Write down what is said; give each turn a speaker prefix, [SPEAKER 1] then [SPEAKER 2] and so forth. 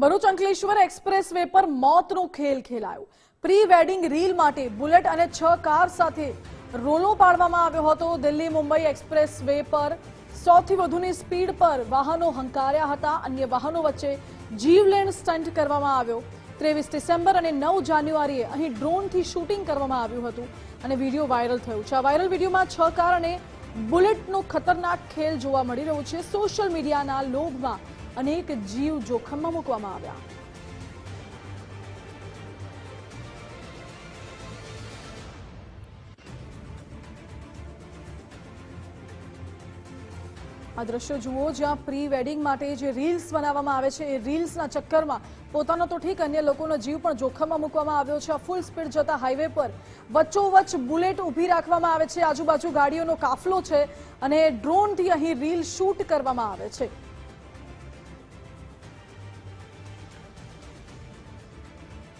[SPEAKER 1] Bharuch Ankleshwar express way પર મોતનો ખેલ ખેલાયો. પ્રી વેડિંગ રીલ માટે બુલેટ અને છ કાર સાથે રોલો પાડવામાં આવ્યો હતો. દિલ્હી મુંબઈ એક્સપ્રેસ વે પર સૌથી વધુની સ્પીડ પર વાહનો હંકાર્યા હતા. અન્ય વાહનો વચ્ચે જીવલેણ સ્ટન્ટ કરવામાં આવ્યો. ત્રેવીસ ડિસેમ્બર અને નવ જાન્યુઆરીએ અહીં ડ્રોનથી શૂટિંગ કરવામાં આવ્યું હતું અને વીડિયો વાયરલ થયું છે. આ વાયરલ વિડીયોમાં છ કાર અને બુલેટનો ખતરનાક ખેલ જોવા મળી રહ્યો છે. સોશિયલ મીડિયાના લોભમાં અનેક જીવ જોખમમાં મૂકવામાં આવ્યા. આ દ્રશ્યો જુઓ, જ્યાં પ્રી વેડિંગ માટે જે રીલ્સ બનાવવામાં આવે છે, એ રીલ્સના ચક્કરમાં પોતાનો તો ઠીક, અન્ય લોકોનો જીવ પણ જોખમમાં મૂકવામાં આવ્યો છે. ફૂલ સ્પીડ જતા હાઈવે પર વચ્ચોવચ્ચ બુલેટ ઊભી રાખવામાં આવે છે. આજુબાજુ ગાડીઓનો કાફલો છે અને ડ્રોનથી અહીં રીલ શૂટ કરવામાં આવે છે.